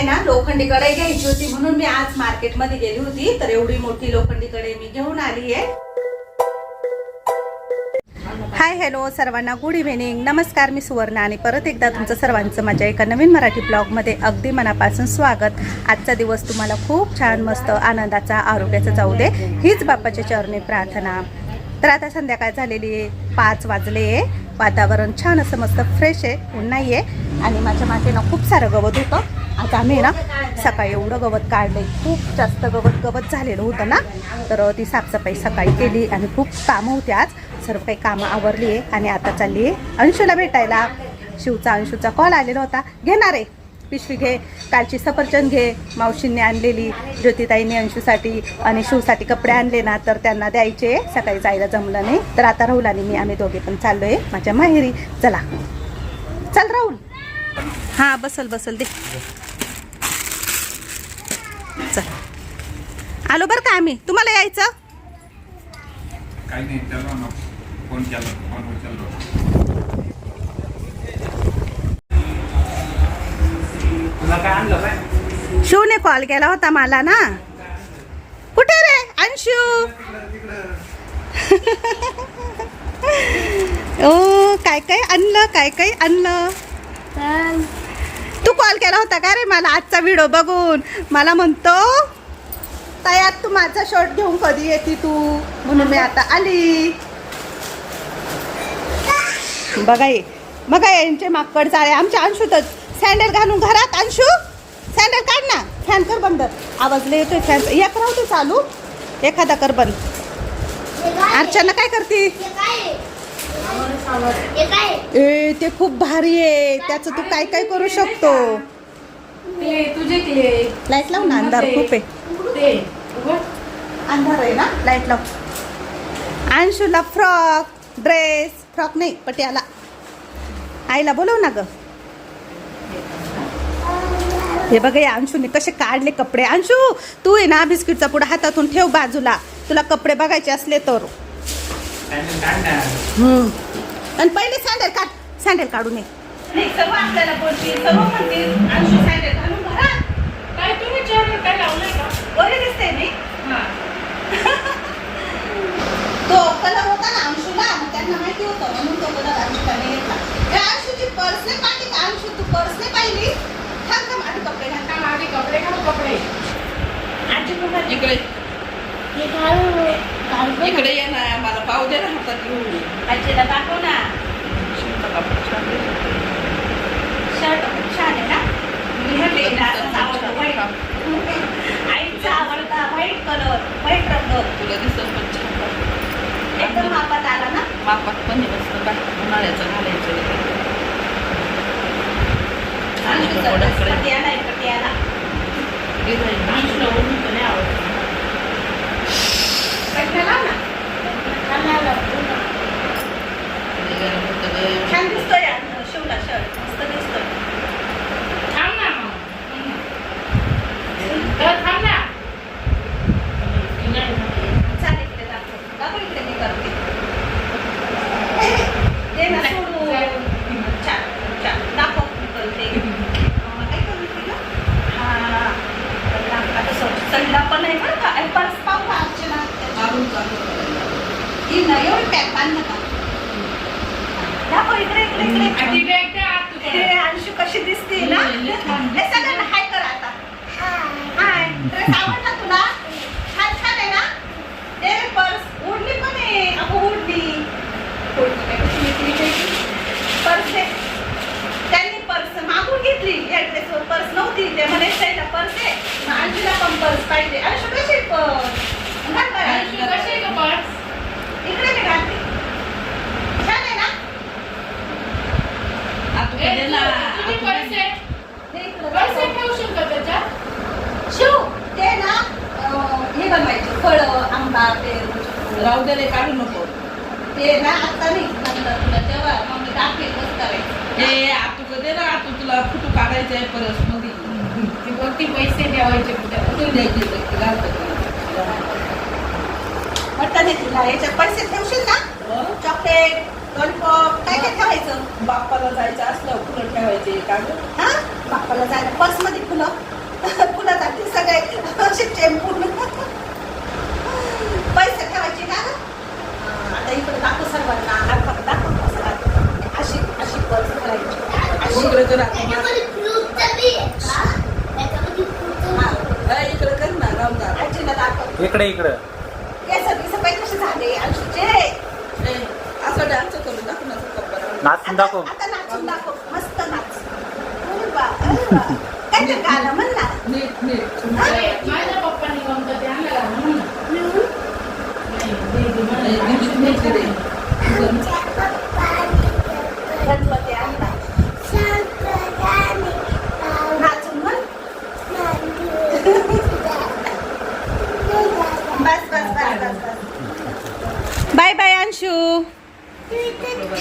आहे ना लोखंडी कढई घ्यायची होती म्हणून मी आज मार्केटमध्ये गेली होती. तर एवढी मोठी लोखंडी कढई मी घेऊन आली आहे. हाय हॅलो सर्वांना गुड इव्हिनिंग नमस्कार मी सुवर्णा आणि परत एकदा तुमचं सर्वांचं माझ्या एका नवीन मराठी ब्लॉगमध्ये अगदी मनापासून स्वागत. आजचा दिवस तुम्हाला खूप छान मस्त आनंदाचा आरोग्याचा जाऊ दे हीच बाप्पाच्या चरणी प्रार्थना. तर आता संध्याकाळ झालेली आहे पाच वाजले वातावरण छान असं मस्त फ्रेश आहे ऊन नाही आहे आणि माझ्या मागे ना खूप सारं गवत होतं. आता आम्ही ना सकाळी एवढं गवत काढलंय. खूप जास्त गवत गवत झालेलं होतं ना. तर ती साफसफाई सकाळी केली आणि खूप कामं होती आज. सर्व काही कामं आवरली आहे आणि आता चालली आहे अंशूला भेटायला. शिवचा अंशूचा कॉल आलेला होता. घेणार आहे. पिशवी घे कालची सफरचंद घे. मावशींनी आणलेली ज्योतिताईने अंशूसाठी आणि शिवसाठी कपडे आणले ना तर त्यांना द्यायचे. सकाळी जायला जमलं नाही. तर आता राहुल आणि मी आम्ही दोघे पण चाललो आहे माझ्या माहेरी. चला. चल राहुल. हां बसल बसल दे. चल. आलो बरं का आम्ही. तुम्हाला यायचं? काही नाही शिवने कॉल केला होता मला ना. कुठे रे अंशू? ओ काय काय आणलं काय काय आणलं? तू कॉल केला होता का रे मला आजचा व्हिडिओ बघून? मला म्हणतो तयार तू माझा शर्ट घेऊन कधी येते तू? म्हणून मी आता आली. बघा ये बघा यांचे माकड चाळे. आमच्या अंशू तर सँडल घालून घरात अंशू. सँडल काढ ना. फॅन कर बंद. आवाज लय येतोय फॅन एक राहतो चालू. एखादा कर बंद. अर्चना काय करते? ए ते खूप भारी आहे. त्याचं तू काय काय करू शकतो? लाइट लाव ना अंधार खूप आहे. अंधार आहे ना? लाइट लाव. अंशूला फ्रॉक ड्रेस फ्रॉक नाही पटियाला. आईला बोलव ना ग. हे बघ या अंशूने कसे काढले कपडे. अंशू तू आहे ना बिस्किटचा पुढे हातातून ठेव बाजूला. तुला कपडे बघायचे असले तर. हम्म. आणि पहिले सँडल काढ. सँडल काढून ये. तो कलर होता ना अंशूला त्यांना माहिती होतं म्हणून तो कलर अंशूला घेतला. या अंशूची पर्स नाही पाहिली अंशू तू पर्स नाही पाहिली. थांब थांब आधी कपडे घाल. माझे कपडे घाल कपडे. आजी कुठं इकडे. इकडे ये ना मला पाव दे ना हातात घेऊन. आजीला दाखव ना. शर्ट खूप छान आहे ना? मी म्हटले हिला असंच आवडतं. व्हाईट. आईचा आवडता व्हाईट कलर व्हाईट रंग. तुला दिसत पण छान. एकदम मापात आला ना? मापात पण मस्त बाहेर उन्हाळ्याचं घालायचं. पटियाला पटियाला. छान दिसतोय शिवला शर्ट मस्त दिसतोय थांब ना मग तर थांब ना चालेल इकडे दाखव दाखव इकडे मी करते दे ना सोडून छान छान दाखव मी करते मम्मा काय करू तुला हा आता सोड सल्ला पण आहे बरं का पर्स पाहू का अर्चना मारून चालू करायला. ही ना एवढी पॅक बांध का दाखव इकडे इकडे इकडे आधी बॅग द्या आत ते तुकडे अंशू कशी दिसते ना लय छान. हे सगळ्यांना हाय कर आता हाय ड्रेस आवडला तुला छान छान आहे ना ते पर्स ओढणी पण आहे अगो ओढणी ओढणी काय कशी घेतली काय पर्स आहे त्यांनी पर्स मागून घेतली या ड्रेसवर पर्स नव्हती ते म्हणे त्याला पर्स आहे मग अंशूला पण पर्स पाहिजे अंशू कशी पर्स घाल बरं. अंशू कशी आहे का पर्स इकडे मी घालते छान आहे ना आतू ए, दे ना. तू- तुझी आतू पर्स दे. आहे हे इकडं पर्स दाखव. ठेवशील का त्याच्यात शिव ते ना अं, हे बनवायचे? फळ आंबा पेरू राहू दे काढू नको. ते ना आता नाही नंतर तुला तेव्हा मग मी दाखवेल कसं करायचं. ए आतू दे ना आतू तुला फोटो काढायचा आहे परसमध्ये ती बोलती पैसे द्यावायचे कुठे? कुठून द्यायचे? ते घालतात वाटतं नाही तुला याच्यात पैसे ठेवशील ना? चॉकलेट लॉलीपॉप काय काय ठेवायचं? बाप्पाला जायचं असलं फुलं ठेवायचे का? हा? बाप्पाला जायला पर्समध्ये फुलं. इकडे इकडं. कसे झाले? अंशूचे असं डान्स करून दाखव ना. नाचून दाखव. आता नाचून दाखव. मस्त नाच. अरे वा, अरे वा. काय ते गाणं म्हण ना? नीट नीट. अरे, माझ्या पप्पांनी गणपती आणला का म्हणून नाही, दीदी म्हणा. नाही, दीदी नीट दे. गणपती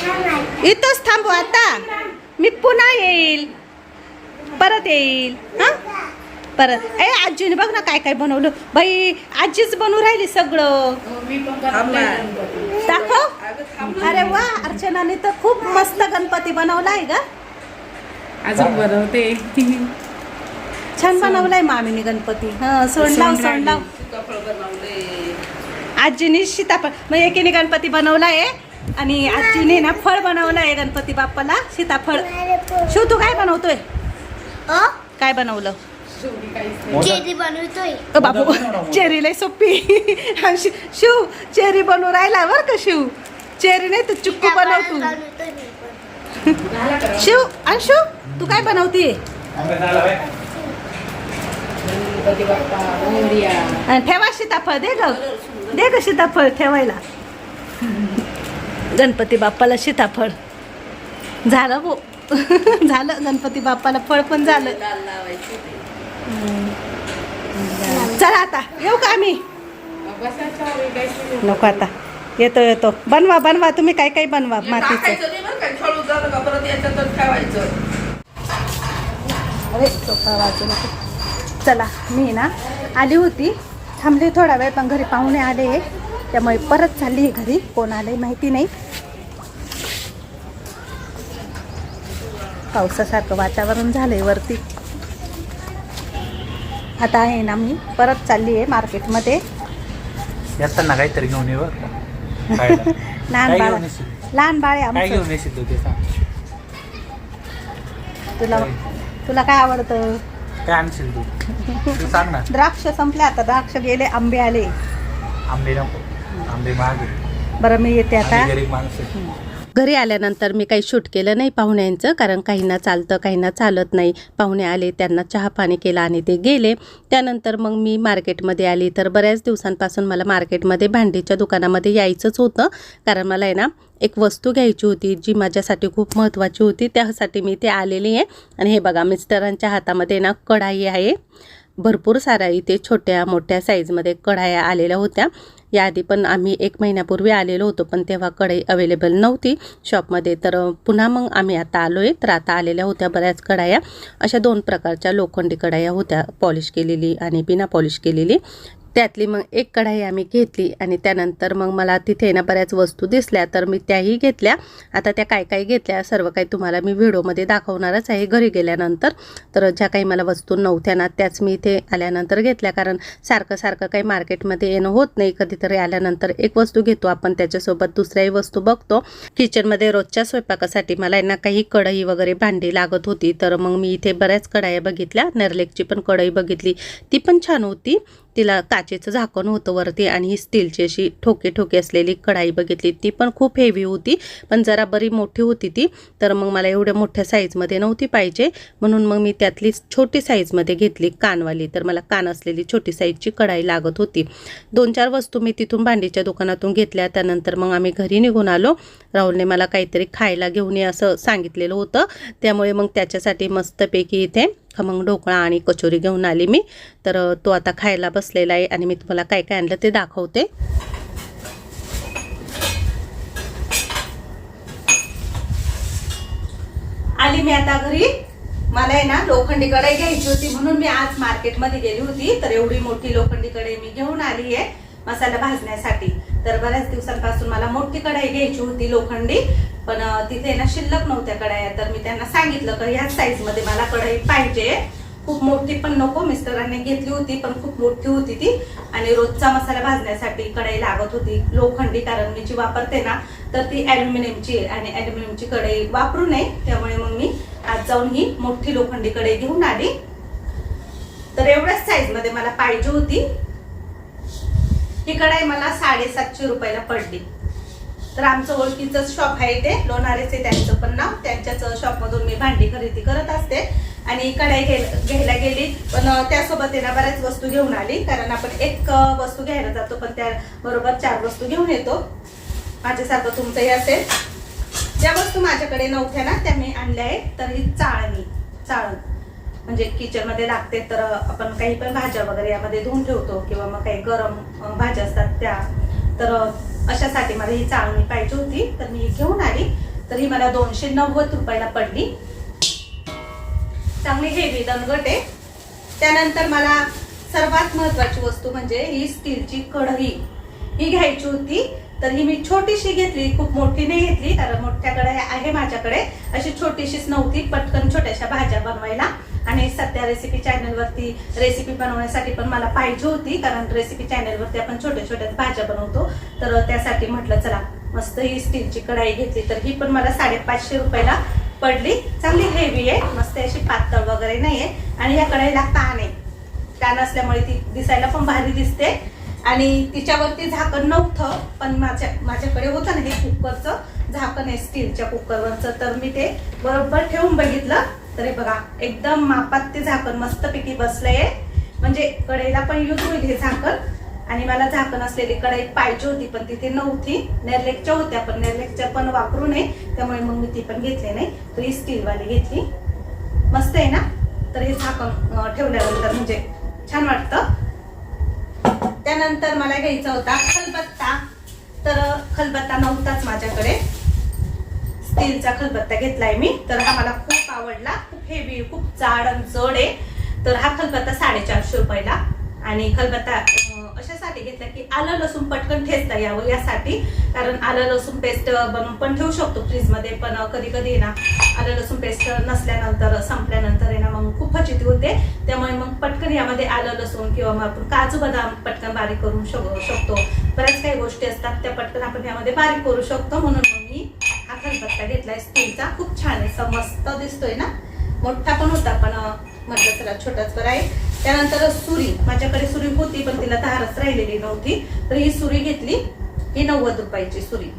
इथंच थांबू आता. मी पुन्हा येईल. परत येईल. हा? परत. ए आजीने बघ ना काय काय बनवलं. बाई आजीच बनवू राहिली सगळं. दाखव. अरे वा अर्चनाने तर खूप मस्त गणपती बनवलाय ग. अजून बनवते. छान बनवलाय मामीने गणपती. हा सोंड लाव सोंड लाव. सीताफळ बनवले आजीने सीताफळ मग एकीने गणपती बनवलाय. आणि आजीने ना फळ बनवलंय गणपती बाप्पाला. सीताफळ. शिव तू काय बनवतोय? काय बनवलं. चेरी बनवतोय. बाबू चेरी लय सोपी. आणि शिव चेरी बनवू राहिला बर का शिव? चेरी नाही तर चिक्कू बनव तू बनवतोय मी पण. झाला का? शिव अंशू तू काय बनवतीये. आणि ठेवा सीताफळ दे ग. दे ग सीताफळ ठेवायला. गणपती बाप्पाला सीताफळ. झालं भो झालं गणपती बाप्पाला फळ पण झालं. चला आता येऊ का आम्ही? नको आता येतो येतो. बनवा बनवा तुम्ही काय काय बनवा हे मातीचं? अरे सोफा वाजू नको. चला मी ना आली होती. थांबली थोडा वेळ पण घरी पाहुणे आले. त्यामुळे परत चालली आहे घरी. कोण आले माहिती नाही. पावसासारखं वातावरण झालंय वरती. आता आहे ना मी परत चालली आहे मार्केटमध्ये. येताना काहीतरी घेऊन ये बरं का. खायला. लहान बाळ? लहान बाळ आहे तुला तुला काय आवडतं? काय आणशील तू? तू सांग ना. द्राक्ष संपले आता द्राक्ष गेले आंबे आले. आंबे नको. आंबे महाग आहे. बरं मी येते आता. गरीब माणूस आहे. घरी आल्यानंतर मी काही शूट केलं नाही पाहुण्यांचं कारण काहींना चालतं काहींना चालत नाही. पाहुणे आले त्यांना चहा पाणी केला आणि ते गेले. त्यानंतर मग मी मार्केटमध्ये आली. तर बऱ्याच दिवसांपासून मला मार्केटमध्ये भांडीच्या दुकानामध्ये यायचंच होतं. कारण मला आहे ना एक वस्तू घ्यायची होती जी माझ्यासाठी खूप महत्त्वाची होती. त्यासाठी मी ते आलेली आहे. आणि हे बघा मिस्टरांच्या हातामध्ये ना कढाई आहे. भरपूर साऱ्या इथे छोट्या मोठ्या साईजमध्ये कढाया आलेल्या होत्या. याआधी पण आम्ही एक महिन्यापूर्वी आलेलो होतो पण तेव्हा कढई अवेलेबल नव्हती शॉपमध्ये तर पुन्हा मग आम्ही आता आलो आहे तर आता आलेल्या होत्या बऱ्याच कढाया. अशा दोन प्रकारच्या लोखंडी कढाया होत्या पॉलिश केलेली आणि बिना पॉलिश केलेली. त्यातली मग एक कढाई आम्ही घेतली आणि त्यानंतर मग मला तिथे ना बऱ्याच वस्तू दिसल्या तर मी त्याही घेतल्या. आता त्या काय काय घेतल्या सर्व काही तुम्हाला मी व्हिडिओमध्ये दाखवणारच आहे. घरी गेल्यानंतर तर ज्या काही मला वस्तू नव्हत्या ना त्याच मी इथे आल्यानंतर घेतल्या. कारण सारखं सारखं काही मार्केटमध्ये येणं होत नाही. कधीतरी आल्यानंतर एक वस्तू घेतो आपण त्याच्यासोबत दुसऱ्याही वस्तू बघतो. किचनमध्ये रोजच्या स्वयंपाकासाठी मला यांना ना काही कढई वगैरे भांडी लागत होती. तर मग मी इथे बऱ्याच कढाया बघितल्या. नरलेकची पण कढई बघितली. ती पण छान होती. तिला काचेचं झाकण होतं वरती आणि ही स्टीलची अशी ठोके ठोके असलेली कढाई बघितली. ती पण खूप हेवी होती पण जरा बरी मोठी होती ती. तर मग मला एवढ्या मोठ्या साईजमध्ये नव्हती पाहिजे. म्हणून मग मी त्यातली छोटी साईजमध्ये घेतली कानवाली. तर मला कान असलेली छोटी साईजची कढाई लागत होती. दोन चार वस्तू मी तिथून भांडीच्या दुकानातून घेतल्या. त्यानंतर मग आम्ही घरी निघून आलो. राहुलने मला काहीतरी खायला घेऊन ये असं सांगितलेलं होतं. त्यामुळे मग त्याच्यासाठी मस्तपैकी इथे खमंग ढोकळा आणि कचोरी घेऊन आली मी. तर तो आता खायला बसलेला आहे आणि मी तुम्हाला काय काय आणलं ते दाखवते. आली मी आता घरी. मला आहे ना लोखंडी कढई घ्यायची होती म्हणून मी आज मार्केटमध्ये गेली होती. तर एवढी मोठी लोखंडी कढई मी घेऊन आली आहे मसाला भाजण्यासाठी. तर बऱ्याच दिवसांपासून मला मोठी कढाई घ्यायची होती लोखंडी पण तिथे ना शिल्लक नव्हत्या कढाया तर मी त्यांना सांगितलं का ह्याच साईजमध्ये मला कढई पाहिजे. खूप मोठी पण नको मिस्टरांनी घेतली होती पण खूप मोठी होती ती. आणि रोजचा मसाला भाजण्यासाठी कढई लागत होती लोखंडी कारण मी जी वापरते ना तर ती ॲल्युमिनियमची आणि ॲल्युमिनियमची कढई वापरू नये. त्यामुळे मग मी आज जाऊन ही मोठी लोखंडी कढई घेऊन आली. तर एवढ्याच साईजमध्ये मला पाहिजे होती. ही कढाई मला साडेसातशे रुपयाला पडली. तर आमचं ओळखीचं शॉप आहे ते. लोणारेचे त्यांचं पण नाव. त्यांच्याच शॉपमधून मी भांडी खरेदी करत असते. आणि कढाई घ्यायला गेली. पण त्यासोबत आहे ना बऱ्याच वस्तू घेऊन आली. कारण आपण एक वस्तू घ्यायला जातो पण त्याबरोबर चार वस्तू घेऊन येतो. माझ्यासारखं तुमचंही असेल. ज्या वस्तू माझ्याकडे नव्हत्या ना त्या मी आणल्या आहेत. तर ही चाळणी. चाळण. म्हणजे किचनमध्ये लागते तर आपण काही पण भाज्या वगैरे यामध्ये धुवून ठेवतो किंवा मग काही गरम भाज्या असतात त्या. तर अशासाठी मला ही चाळणी पाहिजे होती तर मी घेऊन आली. तर ही मला दोनशे नव्वद रुपयाला पडली. चांगली हेवी दणगट आहे. त्यानंतर मला सर्वात महत्वाची वस्तू म्हणजे ही स्टीलची कढई. ही घ्यायची होती तर ही मी छोटीशी घेतली खूप मोठी नाही घेतली कारण मोठ्या कढई आहे माझ्याकडे. अशी छोटीशीच नव्हती पटकन छोट्याशा भाज्या बनवायला. आणि सध्या रेसिपी चॅनलवरती रेसिपी बनवण्यासाठी पण मला पाहिजे होती कारण रेसिपी चॅनलवरती आपण छोट्या छोट्या भाज्या बनवतो. तर त्यासाठी म्हटलं चला मस्त ही स्टीलची कढाई घेतली तर ही पण मला साडेपाचशे रुपयाला पडली. चांगली हेवी आहे मस्त अशी पातळ वगैरे नाहीये. आणि या कढाईला ताण आहे. ताण असल्यामुळे ती दिसायला पण भारी दिसते. आणि तिच्यावरती झाकण नव्हतं पण माझ्या माझ्याकडे होतं ना हे कुकरचं झाकण आहे स्टीलच्या कुकरवरचं तर मी ते बरोबर ठेवून बघितलं. तर हे बघा एकदम मापात ते झाकण मस्तपैकी बसलंय. म्हणजे कढईला पण यूज होईल हे झाकण. आणि मला झाकण असलेली कढई पाहिजे होती पण तिथे नव्हती. नेरलेकच्या होत्या पण नेरलेकच्या पण वापरू नये. त्यामुळे मग मी ती पण घेतली नाही. तर ही स्टीलवाली घेतली. मस्त आहे ना? तर हे झाकण ठेवल्यानंतर म्हणजे छान वाटतं. त्यानंतर मला घ्यायचा होता खलबत्ता. तर खलबत्ता नव्हताच माझ्याकडे. स्टीलचा खलबत्ता घेतलाय मी. तर हा मला खूप आवडला. खूप हेवी खूप जाड आणि जड आहे. तर हा खलबत्ता साडेचारशे रुपयाला. आणि खलबत्ता अशासाठी घेतला की आलं लसूण पटकन ठेचता यावं यासाठी. कारण आलं लसूण पेस्ट बनवून पण ठेवू शकतो फ्रीजमध्ये पण कधी कधी ना आलं लसूण पेस्ट नसल्यानंतर संपल्यानंतर आहे ना मग खूप फचिती होते. त्यामुळे मग पटकन यामध्ये आलं लसूण किंवा मग आपण काजू बदाम पटकन बारीक करू शकतो. बऱ्याच काही गोष्टी असतात त्या पटकन आपण यामध्ये बारीक करू शकतो. म्हणून कलपत्ता घेतलाय. स्टीलचा खूप छान आहे. असा मस्त दिसतोय ना? मोठा पण होता पण म्हटलं चला छोटाच बरं आहे. त्यानंतर सुरी. माझ्याकडे सुरी होती पण तिला धारच राहिलेली नव्हती. तर ही सुरी घेतली. ही नव्वद रुपयाची सुरी.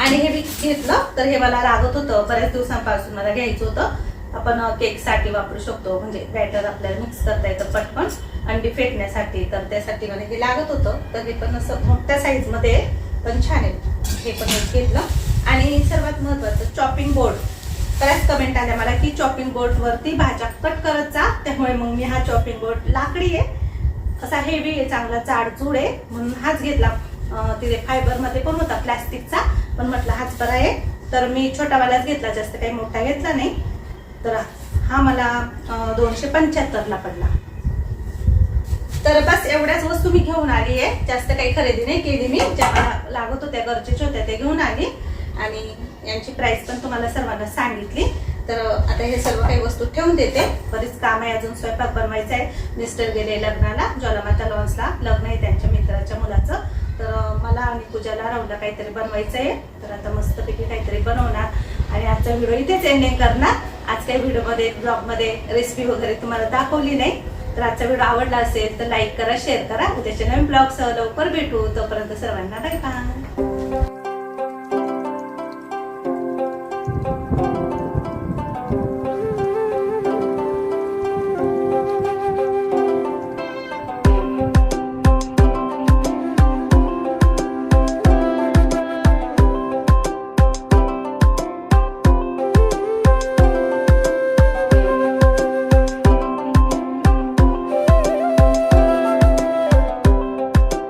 आणि हे मी घेतलं तर हे मला लागत होतं. बऱ्याच दिवसांपासून मला घ्यायचं होतं. आपण केकसाठी वापरू शकतो. म्हणजे बॅटर आपल्याला मिक्स करता येतं पटकन. अंडी फेटण्यासाठी तर त्यासाठी मला हे लागत होतं. तर हे पण असं मोठ्या साईजमध्ये आहे, पण छान आहे. हे पण एक घेतलं. आणि सर्वात महत्वाचं चॉपिंग बोर्ड बऱ्याच कमेंट आल्या मला की चॉपिंग बोर्डवरती भाज्या कट करत जा. त्यामुळे मग मी हा चॉपिंग बोर्ड लाकडी आहे. असा हेवी आहे चांगला जाडजूड आहे. म्हणून हाच घेतला. तिथे फायबरमध्ये पण होता प्लॅस्टिकचा पण म्हटलं हाच बरा आहे. तर मी छोटावालाच घेतला. जास्त काही मोठा घेतला नाही. तर हा मला दोनशे पंच्याहत्तरला पडला. तर बस एवढ्याच वस्तू मी घेऊन आली आहे. जास्त काही खरेदी नाही केली मी. ज्या मला लागत होत्या गरजेच्या होत्या त्या घेऊन आली. आणि यांची प्राइस पण तुम्हाला सर्वांना सांगितली. तर आता हे सर्व काही वस्तू ठेवून देते. बरीच काम आहे अजून स्वयंपाक बनवायचा आहे. मिस्टर गेले लग्नाला. ज्वालामाता लॉन्सला लग्न आहे त्यांच्या मित्राच्या मुलाचं. तर मला आणि पूजाला राहूला काहीतरी बनवायचं आहे. तर आता मस्तपैकी काहीतरी बनवणार. आणि आजचा व्हिडिओ इथेच एंडिंग करणार. आज काही व्हिडिओमध्ये ब्लॉगमध्ये रेसिपी वगैरे तुम्हाला दाखवली नाही. तर आजचा व्हिडिओ आवडला असेल तर लाईक करा शेअर करा. उद्याच्या नवीन ब्लॉग सह लवकर भेटू. तोपर्यंत सर्वांना बाय बाय